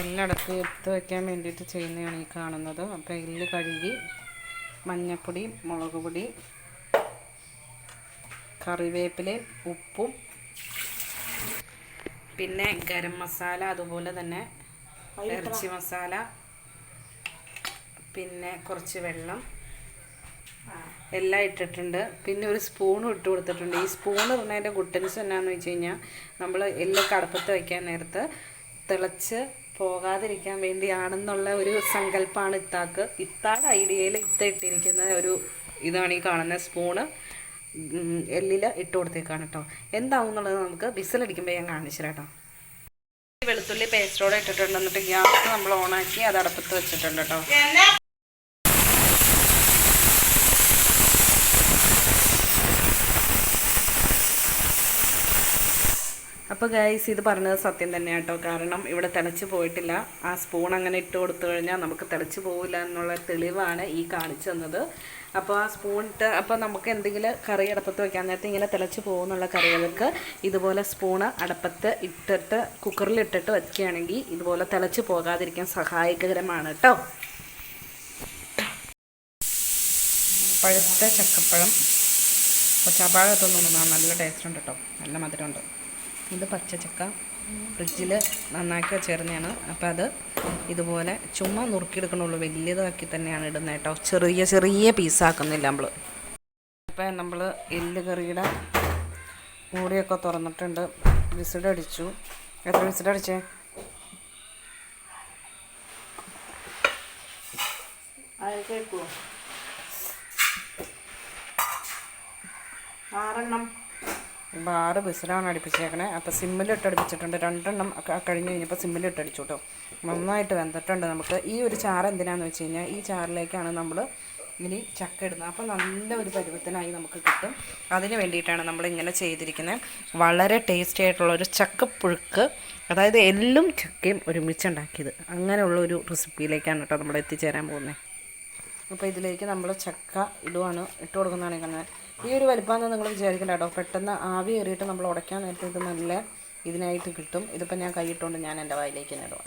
എല്ലടക്ക് എടുത്ത് വയ്ക്കാൻ വേണ്ടിയിട്ട് ചെയ്യുന്നതാണ് ഈ കാണുന്നത്. അപ്പോൾ എല്ല് കഴുകി മഞ്ഞപ്പൊടി മുളക് പൊടി കറിവേപ്പിലയും ഉപ്പും പിന്നെ ഗരം മസാല അതുപോലെ തന്നെ ഇറച്ചി മസാല പിന്നെ കുറച്ച് വെള്ളം എല്ലാം ഇട്ടിട്ടുണ്ട്. പിന്നെ ഒരു സ്പൂണും ഇട്ട് കൊടുത്തിട്ടുണ്ട്. ഈ സ്പൂൺ ഇടുന്നതിന്റെ ഗുട്ടൻസ് എന്നാന്ന് വെച്ച് കഴിഞ്ഞാൽ നമ്മൾ എല്ലാം കടപ്പത്ത് വയ്ക്കാൻ നേരത്ത് തിളച്ച് പോകാതിരിക്കാൻ വേണ്ടിയാണെന്നുള്ള ഒരു സങ്കല്പമാണ് ഇത്താക്ക്. ഇത്താടെ ഐഡിയയിൽ ഇത്ത ഇട്ടിരിക്കുന്ന ഒരു ഇതാണ് ഈ കാണുന്ന സ്പൂണ്. എല്ലിൽ ഇട്ട് കൊടുത്തേക്കാണ് കേട്ടോ എന്താവും എന്നുള്ളത് നമുക്ക് ബിസിലടിക്കുമ്പോൾ ഞാൻ കാണിച്ചു വെളുത്തുള്ളി പേസ്റ്റോടെ ഇട്ടിട്ടുണ്ട് എന്നിട്ട് ഗ്യാസ് നമ്മൾ ഓണാക്കി അത് അടപ്പത്ത് വെച്ചിട്ടുണ്ട് കേട്ടോ അപ്പോൾ ഗൈസ് ഇത് പറഞ്ഞത് സത്യം തന്നെ കേട്ടോ കാരണം ഇവിടെ തിളച്ച് പോയിട്ടില്ല. ആ സ്പൂൺ അങ്ങനെ ഇട്ട് കൊടുത്തു കഴിഞ്ഞാൽ നമുക്ക് തിളച്ച് പോവില്ല എന്നുള്ള തെളിവാണ് ഈ കാണിച്ചു തന്നത്. അപ്പോൾ ആ സ്പൂൺ ഇട്ട് അപ്പോൾ നമുക്ക് എന്തെങ്കിലും കറി അടപ്പത്ത് വയ്ക്കാൻ നേരത്തെ ഇങ്ങനെ തിളച്ച് പോകുന്നുള്ള കറികൾക്ക് ഇതുപോലെ സ്പൂണ് അടപ്പത്ത് ഇട്ടിട്ട് കുക്കറിൽ ഇട്ടിട്ട് വയ്ക്കുകയാണെങ്കിൽ ഇതുപോലെ തിളച്ച് പോകാതിരിക്കാൻ സഹായകരമാണ് കേട്ടോ പഴുത്ത ചക്കപ്പഴം. അപ്പോൾ ചപാഴത്തൊന്നും നല്ല ടേസ്റ്റ് ഉണ്ട് കേട്ടോ നല്ല മധുരമുണ്ട്. ഇത് പച്ചച്ചക്ക. ഫ്രിഡ്ജിൽ നന്നാക്കി വെച്ചേരുന്നതാണ് അപ്പോൾ അത് ഇതുപോലെ ചുമ്മാ നുറുക്കിയെടുക്കണുള്ളൂ. വലിയതാക്കി തന്നെയാണ് ഇടുന്നത് കേട്ടോ. ചെറിയ ചെറിയ പീസാക്കുന്നില്ല നമ്മൾ അപ്പം നമ്മൾ എല്ല് കറിയുടെ മൂടിയൊക്കെ തുറന്നിട്ടുണ്ട്. വിസിലടിച്ചു എത്ര വിസിലടിച്ചേ കേൾക്കുമോ ആറെണ്ണം. ഇപ്പോൾ ആറ് വിസിലാണ് അടുപ്പിച്ചേക്കണേ. അപ്പോൾ സിമ്മിലിട്ട് അടുപ്പിച്ചിട്ടുണ്ട്. രണ്ടെണ്ണം കഴിഞ്ഞ് കഴിഞ്ഞപ്പോൾ സിമ്മിലിട്ട് അടിച്ചു കേട്ടോ നന്നായിട്ട് വെന്തിട്ടുണ്ട് നമുക്ക്. ഈ ഒരു ചാറ് എന്തിനാന്ന് വെച്ച് കഴിഞ്ഞാൽ ഈ ചാറിലേക്കാണ് നമ്മൾ ഇനി ചക്ക ഇടുന്നത്. അപ്പോൾ നല്ല ഒരു പരുവത്തിനായി നമുക്ക് കിട്ടും. അതിന് വേണ്ടിയിട്ടാണ് നമ്മൾ ഇങ്ങനെ ചെയ്തിരിക്കുന്നത് വളരെ ടേസ്റ്റി ആയിട്ടുള്ള ഒരു ചക്കപ്പുഴുക്ക് അതായത് എല്ലും ചക്കയും ഒരുമിച്ചുണ്ടാക്കിയത്. അങ്ങനെയുള്ള ഒരു റെസിപ്പിയിലേക്കാണ് കേട്ടോ നമ്മൾ എത്തിച്ചേരാൻ പോകുന്നത് അപ്പോൾ ഇതിലേക്ക് നമ്മൾ ചക്ക ഇടുവാണ് ഇട്ട് കൊടുക്കുന്നതാണ് കാണുന്നത് ഈ ഒരു വലിപ്പമെന്ന് നിങ്ങൾ വിചാരിക്കണ്ട കേട്ടോ. പെട്ടെന്ന് ആവി കയറിയിട്ട് നമ്മൾ ഉടയ്ക്കാൻ നേരത്തെ ഇത് നല്ല ഇതിനായിട്ട് കിട്ടും. ഇതിപ്പോൾ ഞാൻ കൈയിട്ടുകൊണ്ട് ഞാൻ എന്റെ വായിലേക്ക് തന്നെ ഇടുക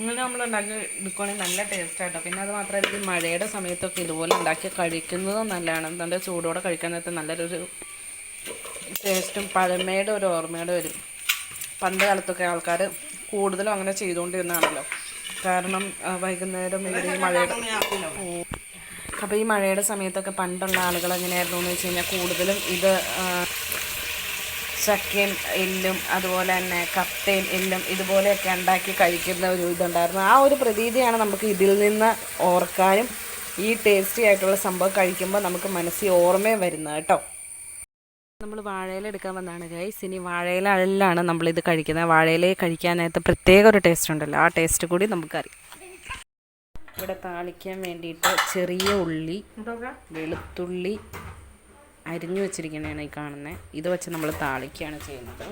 ഇങ്ങനെ നമ്മൾ ഉണ്ടാക്കി എടുക്കുകയാണെങ്കിൽ നല്ല ടേസ്റ്റ് ആട്ടോ പിന്നെ അത് മാത്രമല്ല ഈ മഴയുടെ സമയത്തൊക്കെ ഇതുപോലെ ഉണ്ടാക്കി കഴിക്കുന്നത് നല്ലതാണ്. നല്ല ചൂടോടെ കഴിക്കാൻ നേരത്തെ നല്ലൊരു ടേസ്റ്റും പഴമയുടെ ഒരു ഓർമ്മയുടെ വരും പണ്ട് കാലത്തൊക്കെ ആൾക്കാർ കൂടുതലും അങ്ങനെ ചെയ്തുകൊണ്ടിരുന്നതാണല്ലോ. കാരണം വൈകുന്നേരം ഇവർ ഈ മഴയുടെ അപ്പോൾ ഈ മഴയുടെ സമയത്തൊക്കെ പണ്ടുള്ള ആളുകൾ എങ്ങനെയായിരുന്നു എന്ന് വെച്ച് കഴിഞ്ഞാൽ കൂടുതലും ഇത് ചക്കയും എല്ലും അതുപോലെ തന്നെ കപ്പയും എല്ലും ഇതുപോലെയൊക്കെ ഉണ്ടാക്കി കഴിക്കുന്ന ഒരു ഇതുണ്ടായിരുന്നു. ആ ഒരു പ്രതീതിയാണ് നമുക്ക് ഇതിൽ നിന്ന് ഓർക്കാനും ഈ ടേസ്റ്റി ആയിട്ടുള്ള സംഭവം കഴിക്കുമ്പോൾ നമുക്ക് മനസ്സിൽ ഓർമ്മയും വരുന്നത് കേട്ടോ. നമ്മൾ വാഴയില എടുക്കാൻ വന്നതാണ് ഗൈസ് ഇനി വാഴയില വാഴയിലാണ് ഇത് കഴിക്കുന്നത്. വാഴയില കഴിക്കാനായിട്ട് പ്രത്യേക ഒരു ടേസ്റ്റ് ഉണ്ടല്ലോ. ആ ടേസ്റ്റ് കൂടി നമുക്കറിയാം. ഇവിടെ താളിക്കാൻ വേണ്ടിയിട്ട് ചെറിയ ഉള്ളി വെളുത്തുള്ളി അരിഞ്ഞു വെച്ചിരിക്കുന്നതാണ് ഈ കാണുന്നത് ഇത് വെച്ച് നമ്മൾ താളിക്കുകയാണ് ചെയ്യുന്നത്.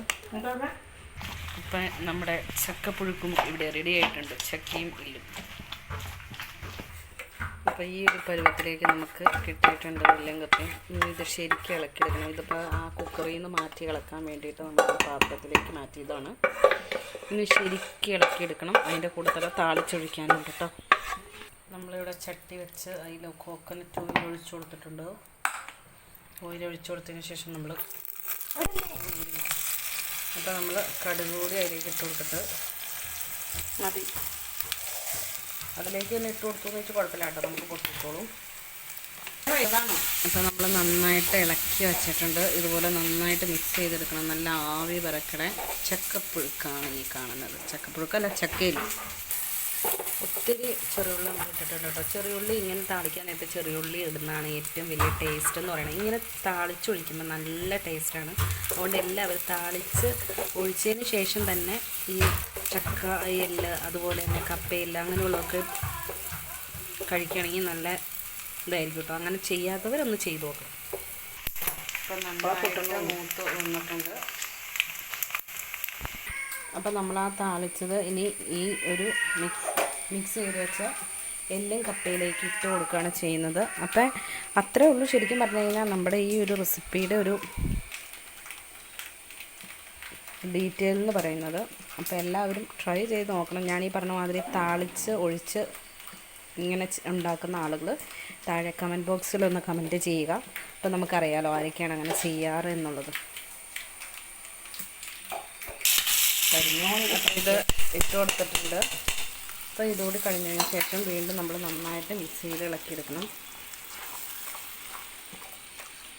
ഇപ്പം നമ്മുടെ ചക്കപ്പുഴുക്കും ഇവിടെ റെഡി ആയിട്ടുണ്ട്. ചക്കയും ഇല്ലും അപ്പോൾ ഈ ഒരു പരുവത്തിലേക്ക് നമുക്ക് കിട്ടിയിട്ടുണ്ട് വെല്ലങ്കത്തി ഇത് ശരിക്കും ഇളക്കിയെടുക്കണം. ഇതിപ്പോൾ ആ കുക്കറിൽ നിന്ന് മാറ്റി ഇളക്കാൻ വേണ്ടിയിട്ട് നമ്മൾ പാത്രത്തിലേക്ക് മാറ്റിയതാണ്. ഇനി ശരിക്കും ഇളക്കിയെടുക്കണം. അതിന്റെ കൂടെ തന്നെ താളിച്ചൊഴിക്കാനുണ്ട് കേട്ടോ. നമ്മളിവിടെ ചട്ടി വെച്ച് അതിൽ കോക്കനറ്റ് ഓയിൽ ഒഴിച്ചു കൊടുത്തിട്ടുണ്ട്. ഓയിൽ ഒഴിച്ചു കൊടുത്തതിന് ശേഷം നമ്മൾ അപ്പോൾ നമ്മൾ കടുക് കൂടി അതിലേക്ക് ഇട്ട് കൊടുത്തിട്ട് മതി. അതിലേക്ക് തന്നെ ഇട്ട് കൊടുത്തു വെച്ച് കുഴപ്പമില്ല കേട്ടോ നമുക്ക് പൊട്ടിക്കോളും. അപ്പോൾ നമ്മൾ നന്നായിട്ട് ഇളക്കി വെച്ചിട്ടുണ്ട്. ഇതുപോലെ നന്നായിട്ട് മിക്സ് ചെയ്തെടുക്കണം. നല്ല ആവി പറക്കണ ചക്കപ്പുഴുക്കാണ് ഈ കാണുന്നത്. ചക്കപ്പുഴുക്കല്ല ചക്കയില്ല ഒത്തിരി ചെറിയുള്ളി നമ്മൾ ഇട്ടിട്ടുണ്ട് കേട്ടോ. ചെറിയുള്ളി ഇങ്ങനെ താളിക്കാൻ നേരത്തെ ചെറിയുള്ളി ഇടുന്നതാണ് ഏറ്റവും വലിയ ടേസ്റ്റ് എന്ന് പറയുന്നത്. ഇങ്ങനെ താളിച്ചൊഴിക്കുമ്പോൾ നല്ല ടേസ്റ്റാണ് അതുകൊണ്ട് എല്ലാവരും താളിച്ച് ഒഴിച്ചതിന് ശേഷം തന്നെ ഈ ചക്ക എല്ല് അതുപോലെ തന്നെ കപ്പയില്ല അങ്ങനെയുള്ളതൊക്കെ കഴിക്കുകയാണെങ്കിൽ നല്ല ഇതായിരിക്കും കേട്ടോ അങ്ങനെ ചെയ്യാത്തവരൊന്ന് ചെയ്തു നോക്കണം ഇപ്പം നന്നായിട്ട് മൂത്ത് വന്നിട്ടുണ്ട്. അപ്പം നമ്മൾ ആ താളിച്ചത് ഇനി ഈ ഒരു മിക്സ് മിക്സ് ചെയ്ത് വെച്ച എല്ലും കപ്പയിലേക്ക് ഇട്ട് കൊടുക്കുകയാണ് ചെയ്യുന്നത്. അപ്പം അത്രേ ഉള്ളൂ ശരിക്കും പറഞ്ഞു കഴിഞ്ഞാൽ നമ്മുടെ ഈ ഒരു റെസിപ്പിയുടെ ഒരു ഡീറ്റെയിൽ എന്ന് പറയുന്നത്. അപ്പോൾ എല്ലാവരും ട്രൈ ചെയ്ത് നോക്കണം. ഞാൻ ഈ പറഞ്ഞ മാതിരി താളിച്ച് ഒഴിച്ച് ഇങ്ങനെ ഉണ്ടാക്കുന്ന ആളുകൾ താഴെ കമന്റ് ബോക്സിലൊന്ന് കമന്റ് ചെയ്യുക. അപ്പോൾ നമുക്കറിയാലോ ആരൊക്കെയാണ് അങ്ങനെ ചെയ്യാറ് എന്നുള്ളത്. ഇത് ഇട്ട് കൊടുത്തിട്ടുണ്ട്. അപ്പോൾ ഇതുകൂടി കഴിഞ്ഞതിന് ശേഷം വീണ്ടും നമ്മൾ നന്നായിട്ട് മിക്സിയിൽ ഇളക്കിയെടുക്കണം.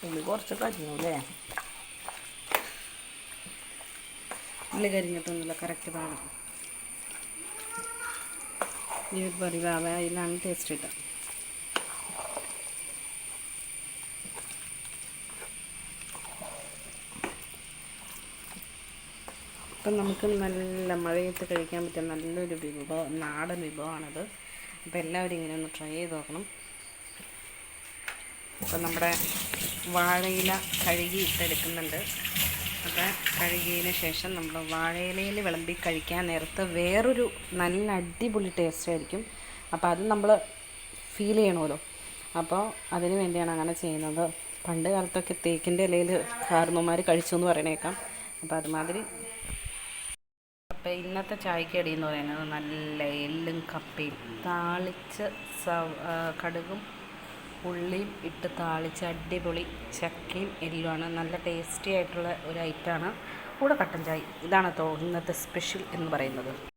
ഉള്ളി കുറച്ച് കരിഞ്ഞു അല്ലേ? ഉള്ളി കരിഞ്ഞിട്ടൊന്നുമില്ല കറക്റ്റ് പാകം ഈ പരിവാവ അതിലാണ് ടേസ്റ്റ് കിട്ടുക. അപ്പം നമുക്ക് നല്ല മഴയത്ത് കഴിക്കാൻ പറ്റിയ നല്ലൊരു വിഭവം നാടൻ വിഭവമാണത്. അപ്പോൾ എല്ലാവരും ഇങ്ങനെ ഒന്ന് ട്രൈ ചെയ്ത് നോക്കണം. അപ്പം നമ്മുടെ വാഴയില കഴുകി ഇട്ടെടുക്കുന്നുണ്ട്. അപ്പോൾ കഴുകിയതിന് ശേഷം നമ്മൾ വാഴയിലയിൽ വിളമ്പി കഴിക്കാൻ നേരത്ത് വേറൊരു നല്ല അടിപൊളി ടേസ്റ്റ് ആയിരിക്കും. അപ്പോൾ അത് നമ്മൾ ഫീൽ ചെയ്യണമല്ലോ. അപ്പോൾ അതിന് വേണ്ടിയാണ് അങ്ങനെ ചെയ്യുന്നത്. പണ്ട് കാലത്തൊക്കെ തേക്കിന്റെ ഇലയിൽ കാർന്നുമാർ കഴിച്ചു എന്ന് പറയണേക്കാം. അപ്പോൾ അതുമാതിരി. അപ്പോൾ ഇന്നത്തെ ചായക്കടി എന്ന് പറയുന്നത് നല്ല എല്ലും കപ്പയും. താളിച്ച് കടുകും ഉള്ളിയും ഇട്ട് താളിച്ച് അടിപൊളി ചക്കയും എല്ലുമാണ് നല്ല ടേസ്റ്റി ആയിട്ടുള്ള ഒരു ഐറ്റമാണ് കൂടെ കട്ടൻ ചായ. ഇതാണ് തോന്നുന്നത് സ്പെഷ്യൽ എന്ന് പറയുന്നത്.